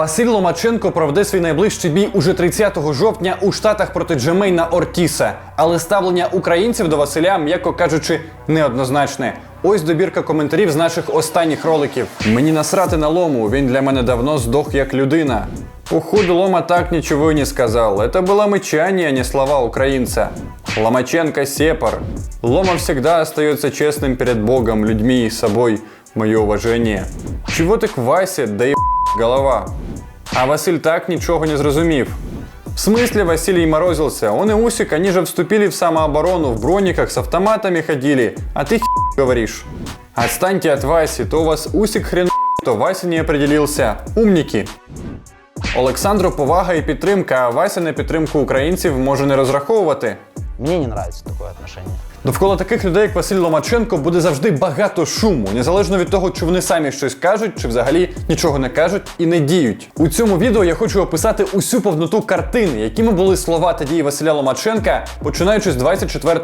Василь Ломаченко проведе свій найближчий бій уже 30 жовтня у Штатах проти Джемейна Ортіса. Але ставлення українців до Василя, м'яко кажучи, неоднозначне. Ось добірка коментарів з наших останніх роликів. Мені насрати на лому, він для мене давно здох як людина. Уходу Лома так ничего и не сказал. Это было мычание, а не слова украинца. Ломаченко сепар. Лома всегда остается честным перед Богом, людьми и собой. Мое уважение. Чего ты к Васе, да и голова. А Василь так ничего не зрозумів. В смысле Василий морозился? Он и Усик, они же вступили в самооборону, в брониках, с автоматами ходили. А ты говоришь. Отстаньте от Васи, то у вас Усик хрен, то Вася не определился. Умники. Олександру повага і підтримка, а Вася на підтримку українців може не розраховувати. Мне не нравится такое отношение. Довкола таких людей, як Василь Ломаченко, буде завжди багато шуму, незалежно від того, чи вони самі щось кажуть, чи взагалі нічого не кажуть і не діють. У цьому відео я хочу описати усю повноту картини, якими були слова та дії Василя Ломаченка, починаючи з 24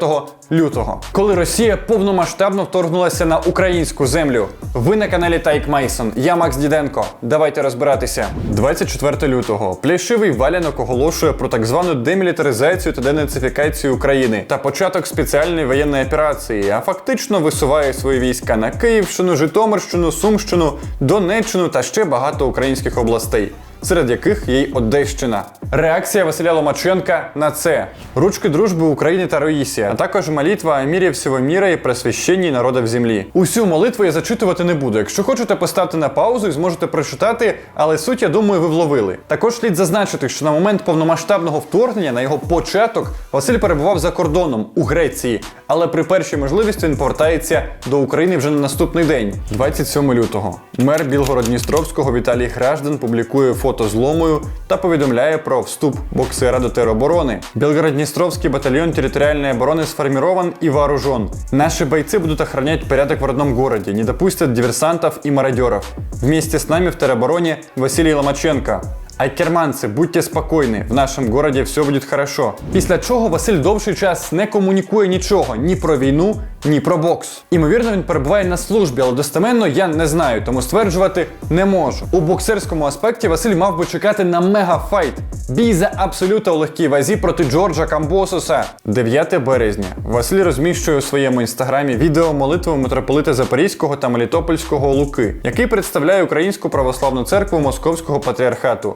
лютого, коли Росія повномасштабно вторгнулася на українську землю. Ви на каналі Тайк Мейсон. Я Макс Діденко. Давайте розбиратися. 24 лютого плішивий валянок оголошує про так звану демілітаризацію та денацифікацію України та початок спеціальної воєнної операції, а фактично висуває свої війська на Київщину, Житомирщину, Сумщину, Донеччину та ще багато українських областей. Серед яких є й Одещина. Реакція Василя Ломаченка на це ручки дружби України та Роїсія, а також молитва о мірі всього міра і просвященні народів землі. Усю молитву я зачитувати не буду. Якщо хочете, поставте на паузу і зможете прочитати, але суть, я думаю, ви вловили. Також слід зазначити, що на момент повномасштабного вторгнення, на його початок, Василь перебував за кордоном у Греції, але при першій можливості він повертається до України вже на наступний день, 27 лютого. Мер Білгород-Дністровського Віталій Граждан публікує фото з ломою та повідомляє про вступ боксера до тероборони. Белгород-Днестровский батальон территориальной обороны сформирован и вооружен. Наши бойцы будут охранять порядок в родном городе, не допустят диверсантов и мародеров. Вместе с нами в теробороне Василий Ломаченко. Айкерманці, будьте спокійні, в нашому городі все буде хорошо. Після чого Василь довший час не комунікує нічого ні про війну, ні про бокс. Імовірно, він перебуває на службі, але достеменно я не знаю, тому стверджувати не можу. У боксерському аспекті Василь мав би чекати на мегафайт. Бій за абсолюта у легкій вазі проти Джорджа Камбосуса. 9 березня. Василь розміщує у своєму інстаграмі відео молитви митрополита Запорізького та Мелітопольського Луки, який представляє Українську православну церкву Московського патріархату.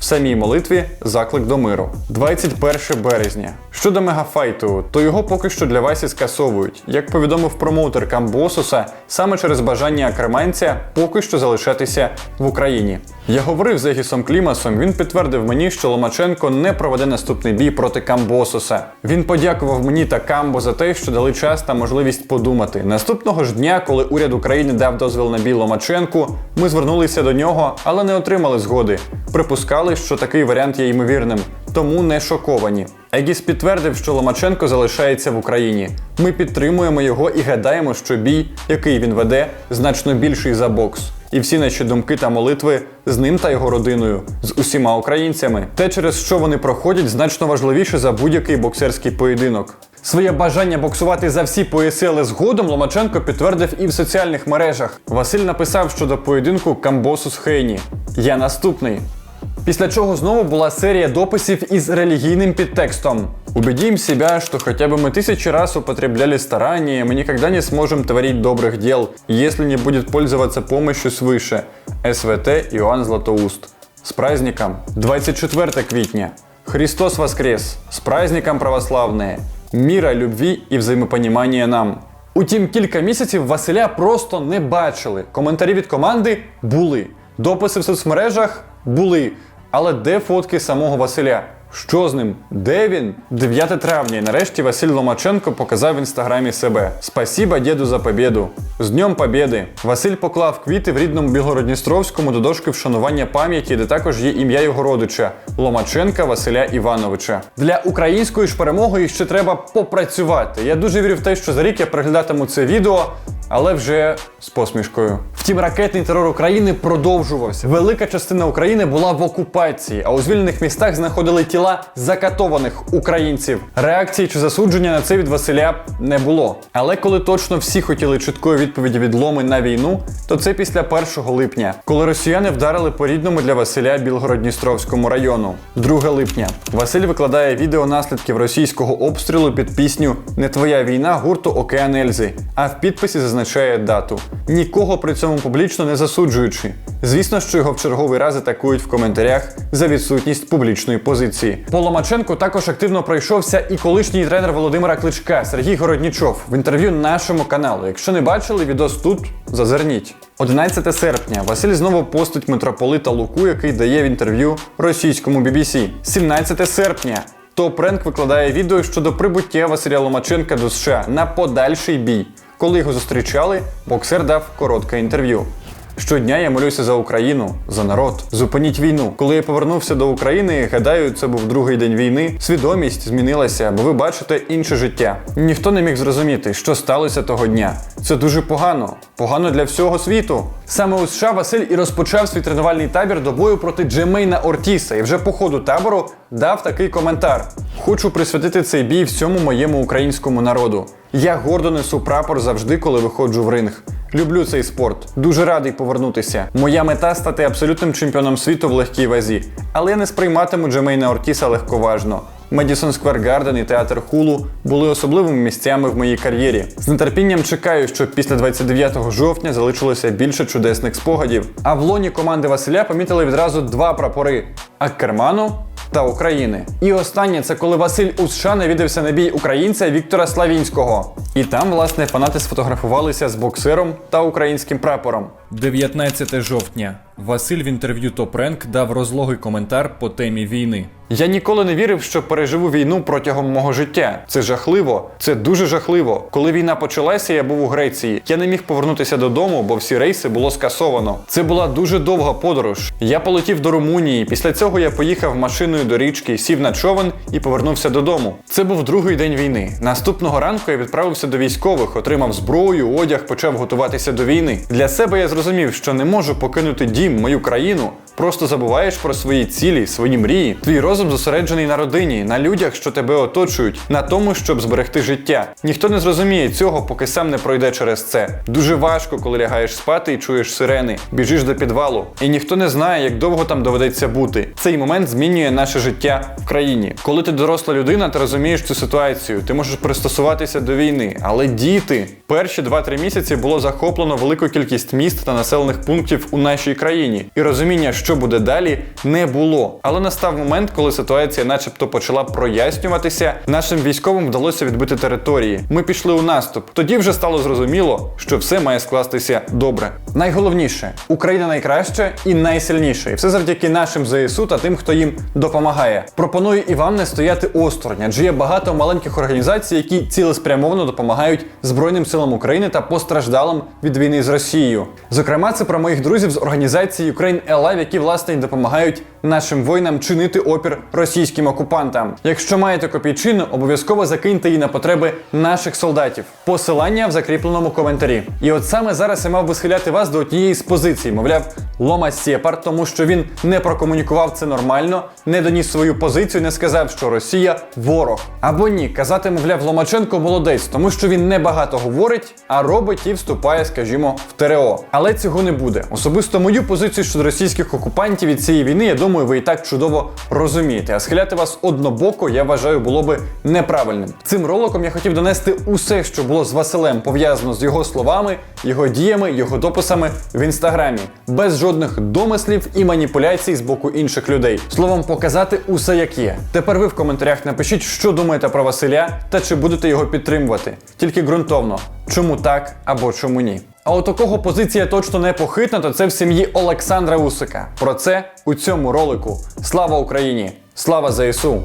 В самій молитві заклик до миру. 21 березня. Щодо мегафайту, то його поки що для Васі скасовують. Як повідомив промоутер Камбосуса, саме через бажання Акременця поки що залишатися в Україні. Я говорив з Егісом Клімасом, він підтвердив мені, що Ломаченко не проведе наступний бій проти Камбосуса. Він подякував мені та Камбо за те, що дали час та можливість подумати. Наступного ж дня, коли уряд України дав дозвіл на бій Ломаченку, ми звернулися до нього, але не отримали згоди. Припускали, що такий варіант є ймовірним, тому не шоковані. Егіс підтвердив, що Ломаченко залишається в Україні. Ми підтримуємо його і гадаємо, що бій, який він веде, значно більший за бокс. І всі наші думки та молитви з ним та його родиною, з усіма українцями. Те, через що вони проходять, значно важливіше за будь-який боксерський поєдинок. Своє бажання боксувати за всі пояси, але згодом Ломаченко підтвердив і в соціальних мережах. Василь написав щодо поєдинку Камбосус Хейні. Я наступний. Після чого знову була серія дописів із релігійним підтекстом. Убедим себя, что хотя бы мы тысячи раз употребляли старания, мы никогда не сможем творить добрых дел, если не будет пользоваться помощью свыше. СВТ Иоанн Златоуст. С праздником! 24 квітня. Христос воскрес! С праздником православные! Міра, любві і взаємопонімання нам! Утім, кілька місяців Василя просто не бачили. Коментарі від команди були. Дописи в соцмережах були. Але де фотки самого Василя? Що з ним? Де він? 9 травня. І нарешті Василь Ломаченко показав в інстаграмі себе. Спасіба діду за побєду. З Днем Побєди. Василь поклав квіти в рідному Білгородністровському до дошки вшанування пам'яті, де також є ім'я його родича Ломаченка Василя Івановича. Для української ж перемоги ще треба попрацювати. Я дуже вірю в те, що за рік я переглядатиму це відео. але вже з посмішкою. Втім, ракетний терор України продовжувався. Велика частина України була в окупації, а у звільнених містах знаходили тіла закатованих українців. Реакції чи засудження на це від Василя не було. Але коли точно всі хотіли чіткої відповіді від Ломи на війну, то це після 1 липня, коли росіяни вдарили по рідному для Василя Білгород-Дністровському району. 2 липня. Василь викладає відео наслідків російського обстрілу під пісню Не твоя війна гурту Океан Ельзи, а в підписі зазначає дату. Нікого при цьому публічно не засуджуючи. Звісно, що його в черговий раз атакують в коментарях за відсутність публічної позиції. По Ломаченку також активно пройшовся і колишній тренер Володимира Кличка Сергій Городнічов в інтерв'ю нашому каналу. Якщо не бачили, відос тут зазирніть. 11 серпня Василь знову постить митрополита Луку, який дає в інтерв'ю російському BBC. 17 серпня Топ Ренк викладає відео щодо прибуття Василя Ломаченка до США на подальший бій. Коли його зустрічали, боксер дав коротке інтерв'ю. Щодня я молюся за Україну, за народ. Зупиніть війну. Коли я повернувся до України, гадаю, це був другий день війни. Свідомість змінилася, бо ви бачите інше життя. Ніхто не міг зрозуміти, що сталося того дня. Це дуже погано, погано для всього світу. Саме у США Василь і розпочав свій тренувальний табір до бою проти Джемейна Ортіса, і вже по ходу табору дав такий коментар: Хочу присвятити цей бій всьому моєму українському народу. Я гордо несу прапор завжди, коли виходжу в ринг. Люблю цей спорт. Дуже радий повернутися. Моя мета стати абсолютним чемпіоном світу в легкій вазі. Але я не сприйматиму Джемейна Ортіса легковажно. Медісон Сквер Гарден і театр Хулу були особливими місцями в моїй кар'єрі. З нетерпінням чекаю, що після 29 жовтня залишилося більше чудесних спогадів. А в лоні команди Василя помітили відразу два прапори: Аккерману та України. І останнє це коли Василь у США навідався на бій українця Віктора Славінського. І там, власне, фанати сфотографувалися з боксером та українським прапором. 19 жовтня. Василь в інтерв'ю Топ Ренк дав розлогий коментар по темі війни. Я ніколи не вірив, що переживу війну протягом мого життя. Це жахливо, це дуже жахливо. Коли війна почалася, я був у Греції. Я не міг повернутися додому, бо всі рейси було скасовано. Це була дуже довга подорож. Я полетів до Румунії. Після цього я поїхав машиною до річки, сів на човен і повернувся додому. Це був другий день війни. Наступного ранку я відправився до військових, отримав зброю, одяг, почав готуватися до війни. Для себе я зрозумів, що не можу покинути дім, мою країну. Просто забуваєш про свої цілі, свої мрії. Твій розум зосереджений на родині, на людях, що тебе оточують, на тому, щоб зберегти життя. Ніхто не зрозуміє цього, поки сам не пройде через це. Дуже важко, коли лягаєш спати і чуєш сирени, біжиш до підвалу. І ніхто не знає, як довго там доведеться бути. Цей момент змінює наше життя в країні. Коли ти доросла людина, ти розумієш цю ситуацію, ти можеш пристосуватися до війни. Але діти, перші 2-3 місяці було захоплено велику кількість міст та населених пунктів у нашій країні. І розуміння, що буде далі, не було. Але настав момент, коли ситуація, начебто, почала прояснюватися. Нашим військовим вдалося відбити території. Ми пішли у наступ. Тоді вже стало зрозуміло, що все має скластися добре. Найголовніше, Україна найкраща і найсильніша. І все завдяки нашим ЗСУ та тим, хто їм допомагає. Пропоную і вам не стояти осторонь, адже є багато маленьких організацій, які цілеспрямовано допомагають Збройним силам України та постраждалим від війни з Росією. Зокрема, це про моїх друзів з організації Ukraine Alive, які власне і допомагають нашим воїнам чинити опір російським окупантам. Якщо маєте копійчину, обов'язково закиньте її на потреби наших солдатів. Посилання в закріпленому коментарі. І от саме зараз я мав би схиляти вас до однієї з позицій, мовляв, Лома Сєпар, тому що він не прокомунікував це нормально, не доніс свою позицію, не сказав, що Росія ворог. Або ні, казати, мовляв, Ломаченко молодець, тому що він не багато говорить, а робить і вступає, скажімо, в ТРО. Але цього не буде. Особисто мою позицію щодо російських окупантів від цієї війни, я думаю, ви і так чудово розумієте. А схиляти вас однобоко, я вважаю, було би неправильним. Цим роликом я хотів донести усе, що було з Василем пов'язано з його словами, його діями, його дописами в інстаграмі, без жодних домислів і маніпуляцій з боку інших людей. Словом, показати усе як є. Тепер ви в коментарях напишіть, що думаєте про Василя та чи будете його підтримувати. Тільки ґрунтовно, чому так або чому ні. А у кого позиція точно не похитна, то це в сім'ї Олександра Усика. Про це у цьому ролику. Слава Україні! Слава ЗСУ!